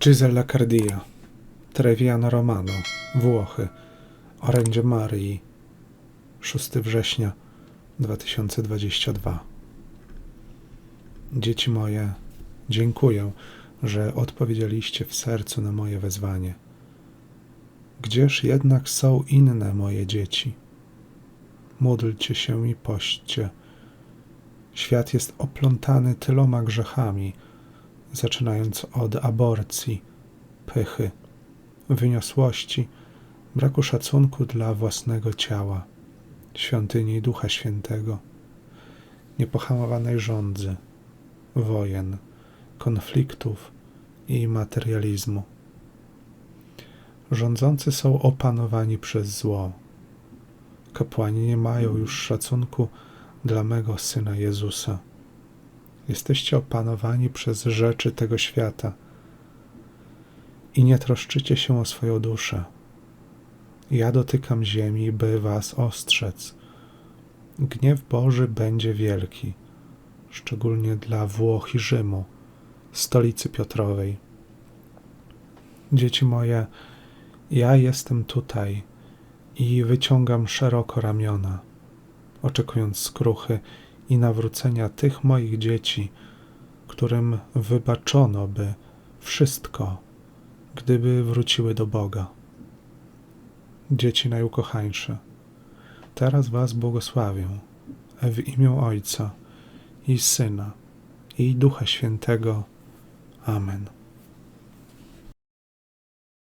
Gisella Cardia, Treviano Romano, Włochy, Orędzie Marii, 6 września 2022. Dzieci moje, dziękuję, że odpowiedzieliście w sercu na moje wezwanie. Gdzież jednak są inne moje dzieci? Módlcie się i pośćcie. Świat jest oplątany tyloma grzechami, zaczynając od aborcji, pychy, wyniosłości, braku szacunku dla własnego ciała, świątyni Ducha Świętego, niepohamowanej żądzy, wojen, konfliktów i materializmu. Rządzący są opanowani przez zło. Kapłani nie mają już szacunku dla mego syna Jezusa. Jesteście opanowani przez rzeczy tego świata i nie troszczycie się o swoją duszę. Ja dotykam ziemi, by was ostrzec. Gniew Boży będzie wielki, szczególnie dla Włoch i Rzymu, stolicy Piotrowej. Dzieci moje, ja jestem tutaj i wyciągam szeroko ramiona, oczekując skruchy i nawrócenia tych moich dzieci, którym wybaczono by wszystko, gdyby wróciły do Boga. Dzieci najukochańsze, teraz Was błogosławię w imię Ojca i Syna i Ducha Świętego. Amen.